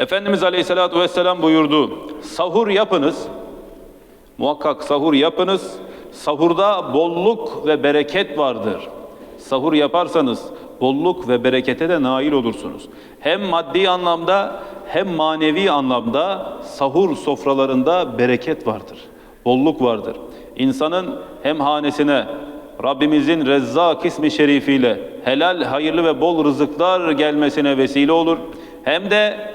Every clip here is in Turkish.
Efendimiz Aleyhisselatü Vesselam buyurdu. Sahur yapınız. Muhakkak sahur yapınız. Sahurda bolluk ve bereket vardır. Sahur yaparsanız bolluk ve berekete de nail olursunuz. Hem maddi anlamda hem manevi anlamda sahur sofralarında bereket vardır. Bolluk vardır. İnsanın hem hanesine Rabbimizin Rezzak ismi şerifiyle helal, hayırlı ve bol rızıklar gelmesine vesile olur. Hem de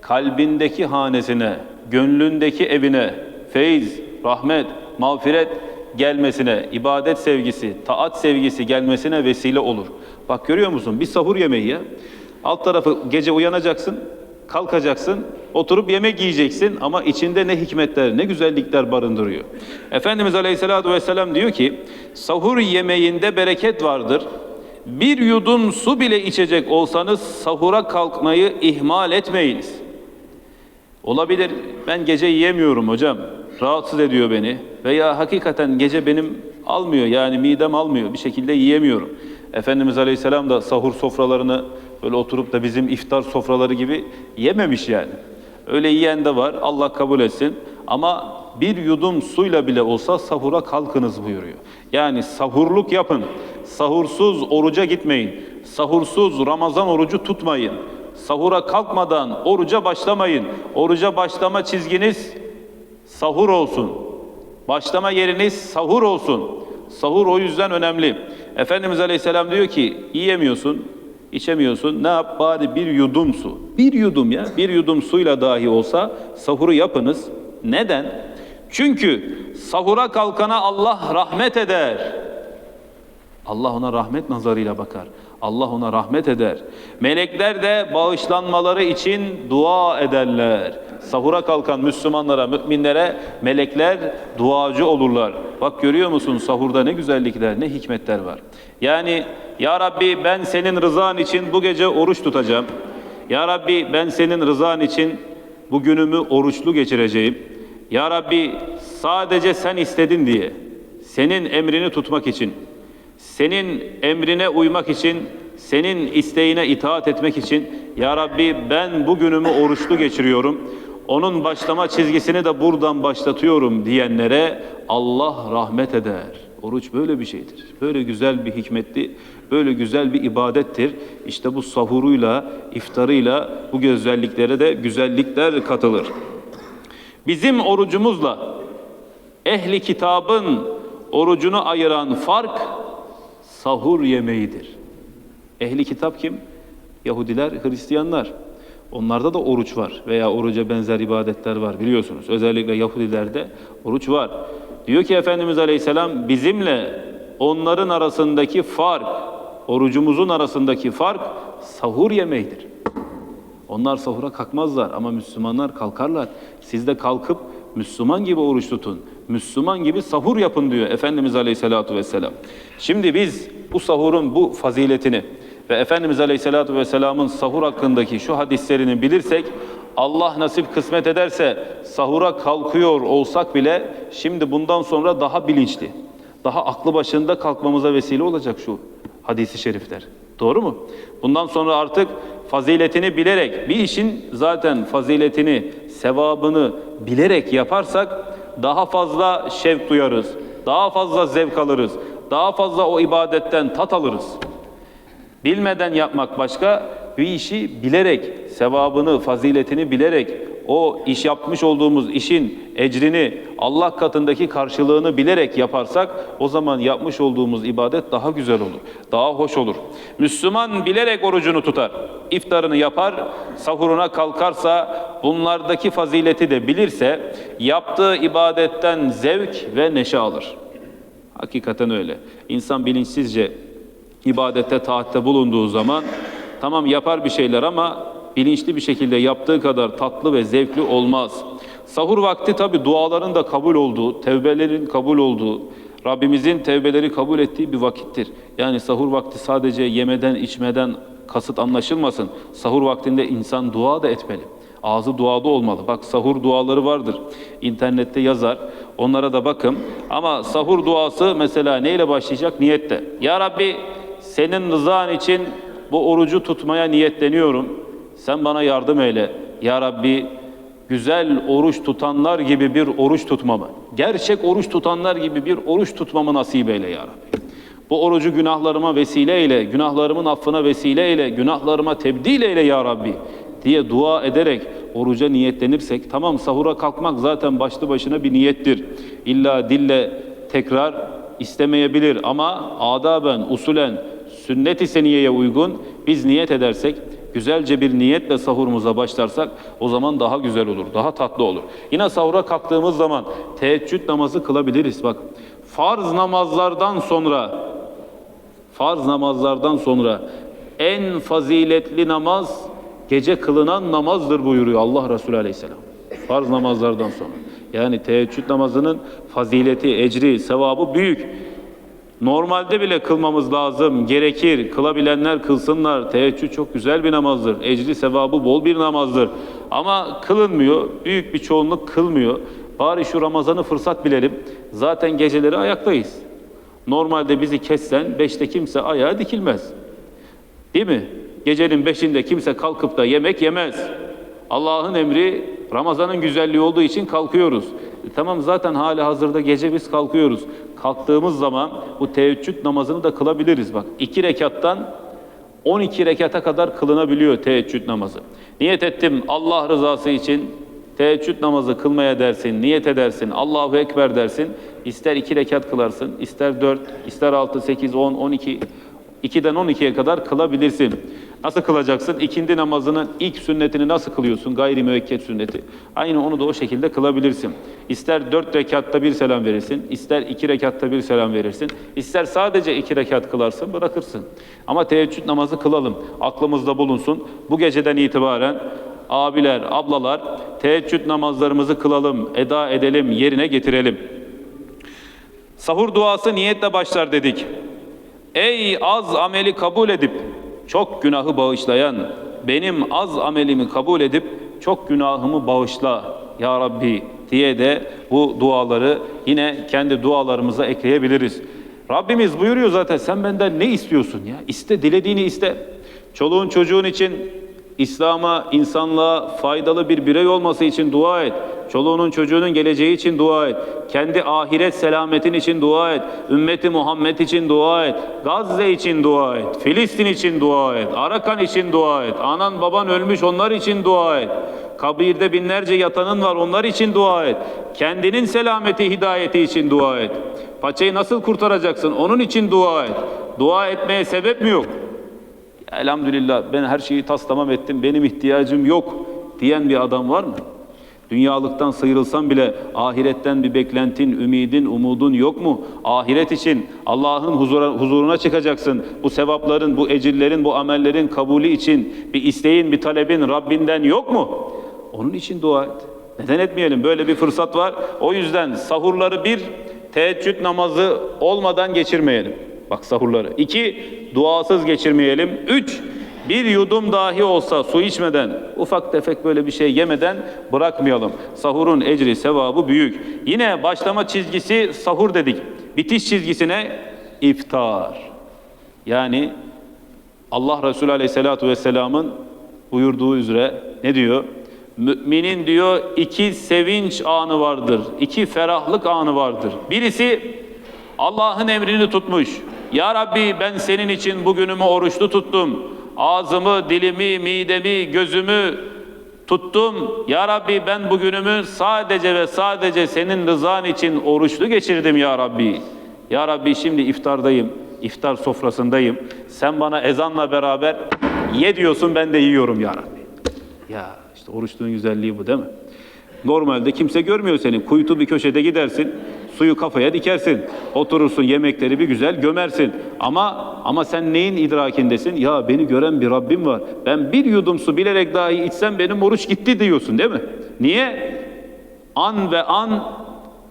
kalbindeki hanesine, gönlündeki evine feyiz, rahmet, mağfiret gelmesine, ibadet sevgisi, taat sevgisi gelmesine vesile olur. Bak görüyor musun? Bir sahur yemeği ya. Alt tarafı gece uyanacaksın, kalkacaksın, oturup yemek yiyeceksin ama içinde ne hikmetler, ne güzellikler barındırıyor. Efendimiz Aleyhisselatü Vesselam diyor ki, sahur yemeğinde bereket vardır. Bir yudum su bile içecek olsanız sahura kalkmayı ihmal etmeyiniz. Olabilir ben gece yiyemiyorum hocam. Rahatsız ediyor beni. Veya hakikaten gece benim almıyor yani midem almıyor bir şekilde yiyemiyorum. Efendimiz Aleyhisselam da sahur sofralarını böyle oturup da bizim iftar sofraları gibi yememiş yani. Öyle yiyen de var Allah kabul etsin. Ama bir yudum suyla bile olsa sahura kalkınız buyuruyor. Yani sahurluk yapın. Sahursuz oruca gitmeyin. Sahursuz Ramazan orucu tutmayın. Sahura kalkmadan oruca başlamayın. Oruca başlama çizginiz sahur olsun. Başlama yeriniz sahur olsun. Sahur o yüzden önemli. Efendimiz Aleyhisselam diyor ki yiyemiyorsun, içemiyorsun. Ne yap? Bari bir yudum su. Bir yudum ya. Bir yudum suyla dahi olsa sahuru yapınız. Neden? Çünkü sahura kalkana Allah rahmet eder. Allah ona rahmet nazarıyla bakar. Allah ona rahmet eder. Melekler de bağışlanmaları için dua ederler. Sahura kalkan Müslümanlara, müminlere melekler duacı olurlar. Bak görüyor musun sahurda ne güzellikler, ne hikmetler var. Yani ya Rabbi ben senin rızan için bu gece oruç tutacağım. Ya Rabbi ben senin rızan için bu günümü oruçlu geçireceğim. Ya Rabbi sadece sen istedin diye, senin emrini tutmak için, senin emrine uymak için, senin isteğine itaat etmek için Ya Rabbi ben bu günümü oruçlu geçiriyorum. Onun başlama çizgisini de buradan başlatıyorum diyenlere Allah rahmet eder. Oruç böyle bir şeydir. Böyle güzel bir hikmetli, böyle güzel bir ibadettir. İşte bu sahuruyla, iftarıyla bu güzelliklere de güzellikler katılır. Bizim orucumuzla ehli kitabın orucunu ayıran fark sahur yemeğidir. Ehli kitap kim? Yahudiler, Hristiyanlar. Onlarda da oruç var veya oruca benzer ibadetler var biliyorsunuz. Özellikle Yahudilerde oruç var. Diyor ki Efendimiz Aleyhisselam bizimle onların arasındaki fark, orucumuzun arasındaki fark sahur yemeğidir. Onlar sahura kalkmazlar ama Müslümanlar kalkarlar. Siz de kalkıp Müslüman gibi oruç tutun. Müslüman gibi sahur yapın diyor Efendimiz Aleyhisselatü Vesselam. Şimdi biz bu sahurun bu faziletini ve Efendimiz Aleyhisselatü Vesselam'ın sahur hakkındaki şu hadislerini bilirsek Allah nasip kısmet ederse sahura kalkıyor olsak bile şimdi bundan sonra daha bilinçli, daha aklı başında kalkmamıza vesile olacak şu hadisi şerifler. Doğru mu? Bundan sonra artık faziletini bilerek bir işin zaten faziletini, sevabını bilerek yaparsak daha fazla şevk duyarız, daha fazla zevk alırız, daha fazla o ibadetten tat alırız. Bilmeden yapmak başka, bir işi bilerek, sevabını, faziletini bilerek, o iş yapmış olduğumuz işin ecrini, Allah katındaki karşılığını bilerek yaparsak, o zaman yapmış olduğumuz ibadet daha güzel olur, daha hoş olur. Müslüman bilerek orucunu tutar, iftarını yapar, sahuruna kalkarsa, bunlardaki fazileti de bilirse, yaptığı ibadetten zevk ve neşe alır. Hakikaten öyle. İnsan bilinçsizce ibadette, taatte bulunduğu zaman tamam yapar bir şeyler ama bilinçli bir şekilde yaptığı kadar tatlı ve zevkli olmaz. Sahur vakti tabi duaların da kabul olduğu, tevbelerin kabul olduğu, Rabbimizin tevbeleri kabul ettiği bir vakittir. Yani sahur vakti sadece yemeden, içmeden kasıt anlaşılmasın. Sahur vaktinde insan dua da etmeli. Ağzı duada olmalı. Bak sahur duaları vardır. İnternette yazar. Onlara da bakın. Ama sahur duası mesela neyle başlayacak? Niyette. Ya Rabbi senin rızan için bu orucu tutmaya niyetleniyorum. Sen bana yardım eyle. Ya Rabbi güzel oruç tutanlar gibi bir oruç tutmamı, gerçek oruç tutanlar gibi bir oruç tutmamı nasip eyle ya Rabbi. Bu orucu günahlarıma vesile eyle, günahlarımın affına vesile eyle, günahlarıma tebdil eyle ya Rabbi diye dua ederek oruca niyetlenirsek, tamam sahura kalkmak zaten başlı başına bir niyettir. İlla dille tekrar istemeyebilir ama adaben, usulen, sünnet-i seniyeye uygun biz niyet edersek, güzelce bir niyetle sahurumuza başlarsak o zaman daha güzel olur, daha tatlı olur. Yine sahura kalktığımız zaman teheccüd namazı kılabiliriz. Bak farz namazlardan sonra farz namazlardan sonra en faziletli namaz gece kılınan namazdır buyuruyor Allah Resulü Aleyhisselam. Farz namazlardan sonra. Yani teheccüd namazının fazileti, ecri, sevabı büyük. Normalde bile kılmamız lazım, gerekir. Kılabilenler kılsınlar. Teheccüd çok güzel bir namazdır. Ecri, sevabı bol bir namazdır. Ama kılınmıyor. Büyük bir çoğunluk kılmıyor. Bari şu Ramazan'ı fırsat bilelim. Zaten geceleri ayaktayız. Normalde bizi kessen beşte kimse ayağa dikilmez. Değil mi? Gecenin beşinde kimse kalkıp da yemek yemez. Allah'ın emri Ramazan'ın güzelliği olduğu için kalkıyoruz. E tamam zaten hali hazırda gece biz kalkıyoruz. Kalktığımız zaman bu teheccüd namazını da kılabiliriz. Bak iki rekattan 12 rekata kadar kılınabiliyor teheccüd namazı. Niyet ettim Allah rızası için teheccüd namazı kılmaya dersin, niyet edersin, Allahu Ekber dersin. İster iki rekat kılarsın, ister dört, ister altı, sekiz, on, on iki, 2'den 12'ye kadar kılabilirsin. Nasıl kılacaksın? İkindi namazının ilk sünnetini nasıl kılıyorsun? Gayri müekket sünneti. Aynı onu da o şekilde kılabilirsin. İster 4 rekatta bir selam verirsin, ister 2 rekatta bir selam verirsin, ister sadece 2 rekat kılarsın, bırakırsın. Ama teheccüd namazı kılalım. Aklımızda bulunsun. Bu geceden itibaren abiler, ablalar teheccüd namazlarımızı kılalım, eda edelim, yerine getirelim. Sahur duası niyetle başlar dedik. Ey az ameli kabul edip çok günahı bağışlayan, benim az amelimi kabul edip çok günahımı bağışla ya Rabbi diye de bu duaları yine kendi dualarımıza ekleyebiliriz. Rabbimiz buyuruyor zaten sen benden ne istiyorsun ya? İste dilediğini iste. Çoluğun çocuğun için İslam'a, insanlığa faydalı bir birey olması için dua et. Çoluğunun çocuğunun geleceği için dua et. Kendi ahiret selametin için dua et. Ümmeti Muhammed için dua et. Gazze için dua et. Filistin için dua et. Arakan için dua et. Anan baban ölmüş onlar için dua et. Kabirde binlerce yatanın var onlar için dua et. Kendinin selameti, hidayeti için dua et. Paçayı nasıl kurtaracaksın? Onun için dua et. Dua etmeye sebep mi yok? Elhamdülillah ben her şeyi tas tamam ettim, benim ihtiyacım yok diyen bir adam var mı? Dünyalıktan sıyrılsan bile ahiretten bir beklentin, ümidin, umudun yok mu? Ahiret için Allah'ın huzura, huzuruna çıkacaksın. Bu sevapların, bu ecirlerin, bu amellerin kabulü için bir isteğin, bir talebin Rabbinden yok mu? Onun için dua et. Neden etmeyelim? Böyle bir fırsat var. O yüzden sahurları bir, teheccüd namazı olmadan geçirmeyelim. Bak sahurları. İki, duasız geçirmeyelim. Üç, bir yudum dahi olsa su içmeden, ufak tefek böyle bir şey yemeden bırakmayalım. Sahurun ecri, sevabı büyük. Yine başlama çizgisi sahur dedik. Bitiş çizgisine iftar. Yani Allah Resulü Aleyhisselatü Vesselam'ın buyurduğu üzere ne diyor? Müminin diyor iki sevinç anı vardır, iki ferahlık anı vardır. Birisi Allah'ın emrini tutmuş. Ya Rabbi ben senin için bugünümü oruçlu tuttum. Ağzımı, dilimi, midemi, gözümü tuttum. Ya Rabbi ben bugünümü sadece ve sadece senin rızan için oruçlu geçirdim ya Rabbi. Ya Rabbi şimdi iftardayım, iftar sofrasındayım. Sen bana ezanla beraber ye diyorsun ben de yiyorum ya Rabbi. Ya işte oruçluğun güzelliği bu değil mi? Normalde kimse görmüyor seni. Kuytu bir köşede gidersin, suyu kafaya dikersin. Oturursun yemekleri bir güzel gömersin. Ama ama sen neyin idrakindesin? Ya beni gören bir Rabbim var. Ben bir yudum su bilerek dahi içsem benim oruç gitti diyorsun değil mi? Niye? An ve an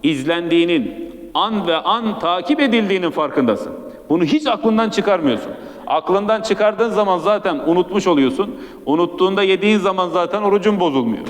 izlendiğinin, an ve an takip edildiğinin farkındasın. Bunu hiç aklından çıkarmıyorsun. Aklından çıkardığın zaman zaten unutmuş oluyorsun. Unuttuğunda yediğin zaman zaten orucun bozulmuyor.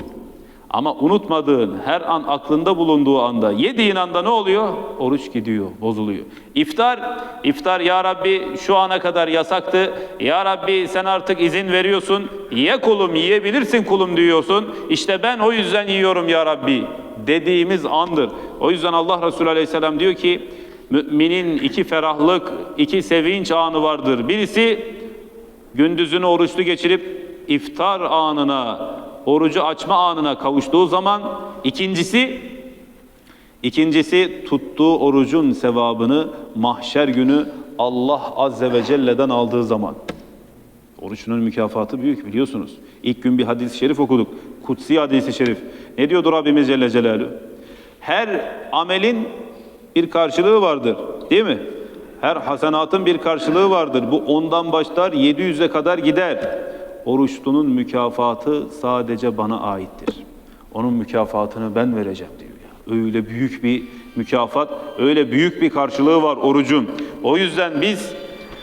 Ama unutmadığın, her an aklında bulunduğu anda, yediğin anda ne oluyor? Oruç gidiyor, bozuluyor. İftar, iftar ya Rabbi şu ana kadar yasaktı. Ya Rabbi sen artık izin veriyorsun. Ye kulum, yiyebilirsin kulum diyorsun. İşte ben o yüzden yiyorum ya Rabbi dediğimiz andır. O yüzden Allah Resulü Aleyhisselam diyor ki, müminin iki ferahlık, iki sevinç anı vardır. Birisi gündüzünü oruçlu geçirip iftar anına, orucu açma anına kavuştuğu zaman ikincisi ikincisi tuttuğu orucun sevabını mahşer günü Allah azze ve celle'den aldığı zaman. Oruçunun mükafatı büyük biliyorsunuz. İlk gün bir hadis-i şerif okuduk. Kutsi hadisi şerif. Ne diyordu Rabbimiz Celle Celaluhu? Her amelin bir karşılığı vardır. Değil mi? Her hasenatın bir karşılığı vardır. Bu ondan başlar 700'e kadar gider. Oruçlunun mükafatı sadece bana aittir. Onun mükafatını ben vereceğim diyor ya. Öyle büyük bir mükafat, öyle büyük bir karşılığı var orucun. O yüzden biz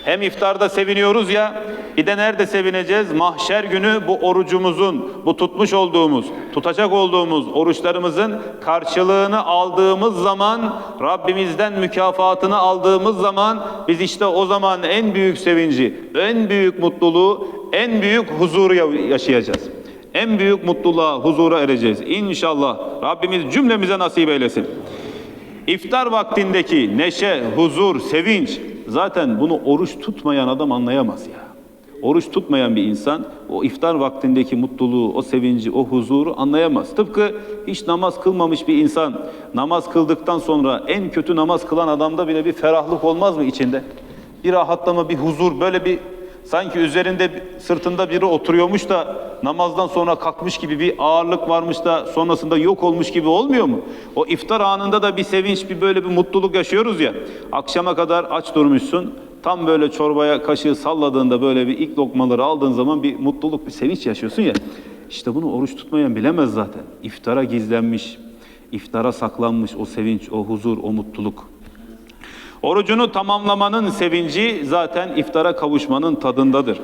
hem iftarda seviniyoruz ya, bir de nerede sevineceğiz? Mahşer günü bu orucumuzun, bu tutmuş olduğumuz, tutacak olduğumuz oruçlarımızın karşılığını aldığımız zaman, Rabbimizden mükafatını aldığımız zaman, biz işte o zaman en büyük sevinci, en büyük mutluluğu, en büyük huzuru yaşayacağız. En büyük mutluluğa, huzura ereceğiz. İnşallah Rabbimiz cümlemize nasip eylesin. İftar vaktindeki neşe, huzur, sevinç zaten bunu oruç tutmayan adam anlayamaz ya. Oruç tutmayan bir insan o iftar vaktindeki mutluluğu, o sevinci, o huzuru anlayamaz. Tıpkı hiç namaz kılmamış bir insan namaz kıldıktan sonra en kötü namaz kılan adamda bile bir ferahlık olmaz mı içinde? Bir rahatlama, bir huzur, böyle bir sanki üzerinde sırtında biri oturuyormuş da namazdan sonra kalkmış gibi bir ağırlık varmış da sonrasında yok olmuş gibi olmuyor mu? O iftar anında da bir sevinç, bir böyle bir mutluluk yaşıyoruz ya. Akşama kadar aç durmuşsun. Tam böyle çorbaya kaşığı salladığında böyle bir ilk lokmaları aldığın zaman bir mutluluk, bir sevinç yaşıyorsun ya. İşte bunu oruç tutmayan bilemez zaten. İftara gizlenmiş, iftara saklanmış o sevinç, o huzur, o mutluluk. Orucunu tamamlamanın sevinci zaten iftara kavuşmanın tadındadır.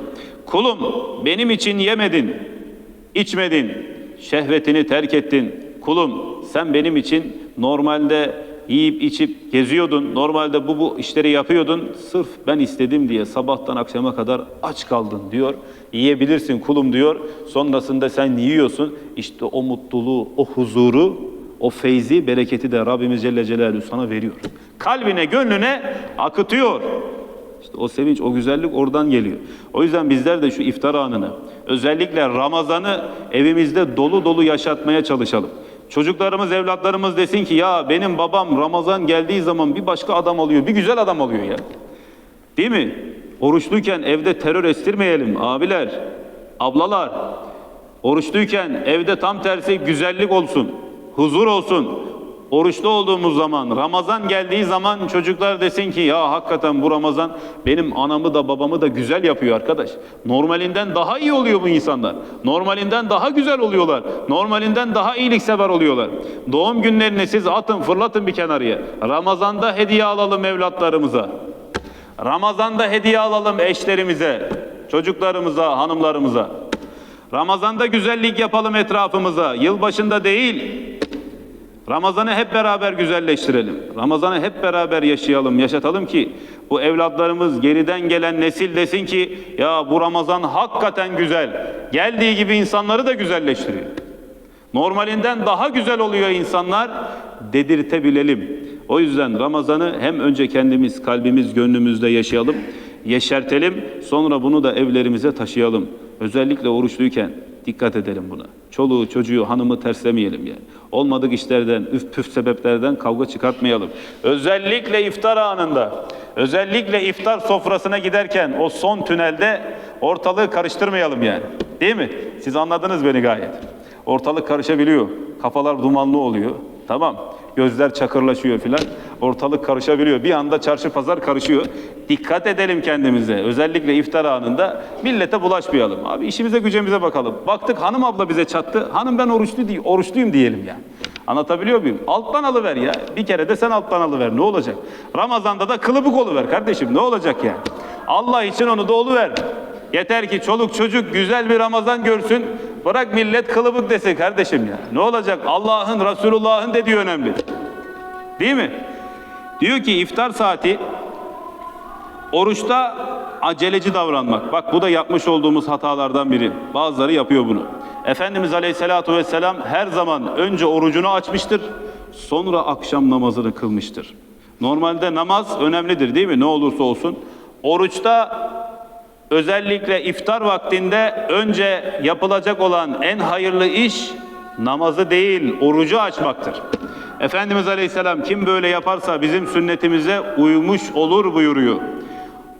Kulum benim için yemedin, içmedin, şehvetini terk ettin. Kulum sen benim için normalde yiyip içip geziyordun. Normalde bu bu işleri yapıyordun. Sırf ben istedim diye sabahtan akşama kadar aç kaldın diyor. Yiyebilirsin kulum diyor. Sonrasında sen yiyorsun. İşte o mutluluğu, o huzuru, o feyzi, bereketi de Rabbimiz Celle Celaluhu sana veriyor. Kalbine, gönlüne akıtıyor. İşte o sevinç, o güzellik oradan geliyor. O yüzden bizler de şu iftar anını, özellikle Ramazan'ı evimizde dolu dolu yaşatmaya çalışalım. Çocuklarımız, evlatlarımız desin ki ya benim babam Ramazan geldiği zaman bir başka adam oluyor, bir güzel adam oluyor ya. Değil mi? Oruçluyken evde terör estirmeyelim abiler, ablalar. Oruçluyken evde tam tersi güzellik olsun, huzur olsun. Oruçlu olduğumuz zaman, Ramazan geldiği zaman çocuklar desin ki ya hakikaten bu Ramazan benim anamı da babamı da güzel yapıyor arkadaş. Normalinden daha iyi oluyor bu insanlar. Normalinden daha güzel oluyorlar. Normalinden daha iyiliksever oluyorlar. Doğum günlerini siz atın fırlatın bir kenarıya. Ramazanda hediye alalım evlatlarımıza. Ramazanda hediye alalım eşlerimize, çocuklarımıza, hanımlarımıza. Ramazanda güzellik yapalım etrafımıza. Yılbaşında değil, Ramazan'ı hep beraber güzelleştirelim. Ramazan'ı hep beraber yaşayalım, yaşatalım ki bu evlatlarımız geriden gelen nesil desin ki ya bu Ramazan hakikaten güzel. Geldiği gibi insanları da güzelleştiriyor. Normalinden daha güzel oluyor insanlar dedirtebilelim. O yüzden Ramazan'ı hem önce kendimiz kalbimiz gönlümüzde yaşayalım, yeşertelim. Sonra bunu da evlerimize taşıyalım. Özellikle oruçluyken dikkat edelim buna. Çoluğu, çocuğu, hanımı terslemeyelim yani. Olmadık işlerden, üf püf sebeplerden kavga çıkartmayalım. Özellikle iftar anında, özellikle iftar sofrasına giderken o son tünelde ortalığı karıştırmayalım yani. Değil mi? Siz anladınız beni gayet. Ortalık karışabiliyor. Kafalar dumanlı oluyor. Tamam. Gözler çakırlaşıyor filan. Ortalık karışabiliyor. Bir anda çarşı pazar karışıyor. Dikkat edelim kendimize. Özellikle iftar anında millete bulaşmayalım. Abi işimize gücümüze bakalım. Baktık hanım abla bize çattı. Hanım ben oruçlu değil, oruçluyum diyelim yani. Anlatabiliyor muyum? Alttan alıver ya. Bir kere de sen alttan alıver. Ne olacak? Ramazanda da kılıbık oluver kardeşim. Ne olacak yani? Allah için onu da oluver. Yeter ki çoluk çocuk güzel bir Ramazan görsün. Bırak millet kılıbık desin kardeşim ya. Ne olacak? Allah'ın, Resulullah'ın dediği önemli. Değil mi? Diyor ki iftar saati oruçta aceleci davranmak. Bak bu da yapmış olduğumuz hatalardan biri. Bazıları yapıyor bunu. Efendimiz Aleyhisselatü Vesselam her zaman önce orucunu açmıştır, sonra akşam namazını kılmıştır. Normalde namaz önemlidir değil mi? Ne olursa olsun. Oruçta özellikle iftar vaktinde önce yapılacak olan en hayırlı iş namazı değil, orucu açmaktır. Efendimiz Aleyhisselam kim böyle yaparsa bizim sünnetimize uymuş olur buyuruyor.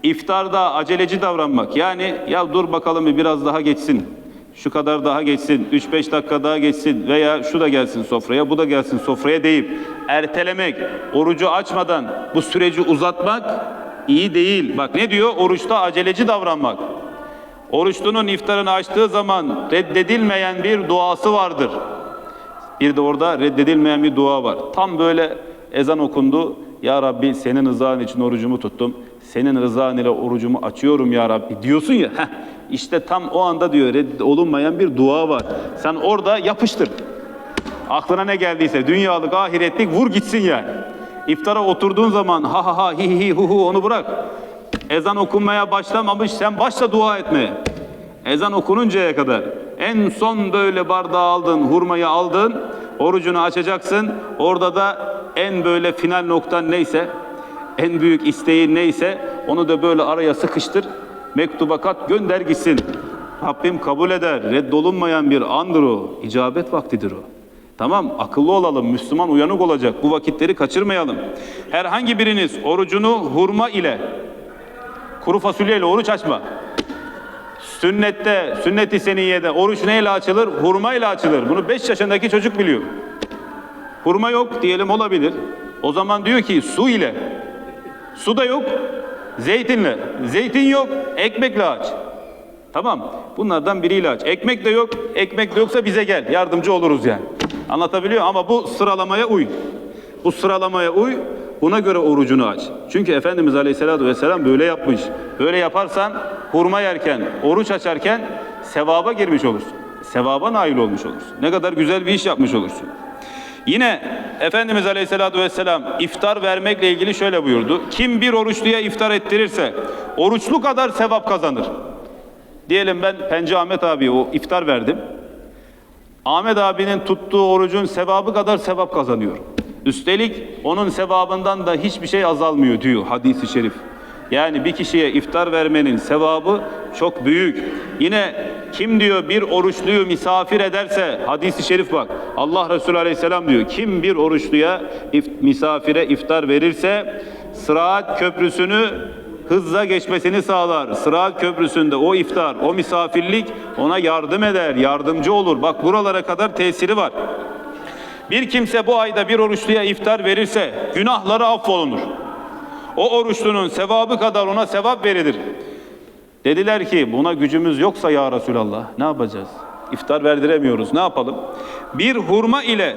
İftarda aceleci davranmak. Yani ya dur bakalım bir biraz daha geçsin. Şu kadar daha geçsin. 3-5 dakika daha geçsin. Veya şu da gelsin sofraya, bu da gelsin sofraya deyip ertelemek, orucu açmadan bu süreci uzatmak iyi değil. Bak ne diyor? Oruçta aceleci davranmak. Oruçlunun iftarını açtığı zaman reddedilmeyen bir duası vardır. Bir de orada reddedilmeyen bir dua var. Tam böyle ezan okundu. Ya Rabbi senin rızan için orucumu tuttum. Senin rızan ile orucumu açıyorum ya Rabbi diyorsun ya. Heh, işte tam o anda diyor reddolunmayan bir dua var. Sen orada yapıştır. Aklına ne geldiyse dünyalık ahiretlik vur gitsin yani. İftara oturduğun zaman ha ha ha hi hi hu hu onu bırak. Ezan okunmaya başlamamış sen başla dua etmeye. Ezan okununcaya kadar en son böyle bardağı aldın, hurmayı aldın, orucunu açacaksın. Orada da en böyle final noktan neyse, en büyük isteğin neyse onu da böyle araya sıkıştır. Mektuba kat gönder gitsin. Rabbim kabul eder. Reddolunmayan bir andır o. İcabet vaktidir o. Tamam akıllı olalım. Müslüman uyanık olacak. Bu vakitleri kaçırmayalım. Herhangi biriniz orucunu hurma ile kuru fasulyeyle oruç açma. Sünnette, sünnet-i seniyede oruç neyle açılır? Hurma ile açılır. Bunu 5 yaşındaki çocuk biliyor. Hurma yok diyelim olabilir. O zaman diyor ki su ile. Su da yok. Zeytinle. Zeytin yok. Ekmekle aç. Tamam. Bunlardan biriyle aç. Ekmek de yok. Ekmek de yoksa bize gel. Yardımcı oluruz yani. Anlatabiliyor ama bu sıralamaya uy. Bu sıralamaya uy. Buna göre orucunu aç. Çünkü Efendimiz Aleyhisselatü Vesselam böyle yapmış. Böyle yaparsan hurma yerken, oruç açarken sevaba girmiş olursun. Sevaba nail olmuş olursun. Ne kadar güzel bir iş yapmış olursun. Yine Efendimiz Aleyhisselatü Vesselam iftar vermekle ilgili şöyle buyurdu. Kim bir oruçluya iftar ettirirse oruçlu kadar sevap kazanır. Diyelim ben Penci Ahmet abi o iftar verdim. Ahmet abinin tuttuğu orucun sevabı kadar sevap kazanıyor. Üstelik onun sevabından da hiçbir şey azalmıyor diyor hadisi şerif. Yani bir kişiye iftar vermenin sevabı çok büyük. Yine kim diyor bir oruçluyu misafir ederse hadisi şerif bak. Allah Resulü Aleyhisselam diyor kim bir oruçluya if- misafire iftar verirse Sıraat köprüsünü hızla geçmesini sağlar. Sıraat köprüsünde o iftar, o misafirlik ona yardım eder, yardımcı olur. Bak buralara kadar tesiri var. Bir kimse bu ayda bir oruçluya iftar verirse günahları affolunur. O oruçlunun sevabı kadar ona sevap verilir. Dediler ki buna gücümüz yoksa ya Resulallah ne yapacağız? İftar verdiremiyoruz ne yapalım? Bir hurma ile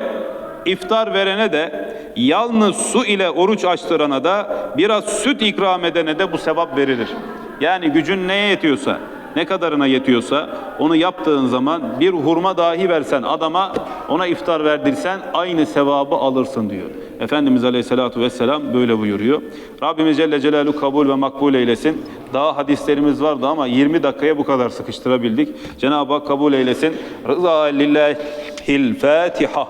iftar verene de yalnız su ile oruç açtırana da biraz süt ikram edene de bu sevap verilir. Yani gücün neye yetiyorsa, ne kadarına yetiyorsa onu yaptığın zaman bir hurma dahi versen adama ona iftar verdirsen aynı sevabı alırsın diyor. Efendimiz Aleyhisselatü Vesselam böyle buyuruyor. Rabbimiz Celle Celaluhu kabul ve makbul eylesin. Daha hadislerimiz vardı ama 20 dakikaya bu kadar sıkıştırabildik. Cenab-ı Hak kabul eylesin. Rıza lillahil Fatiha.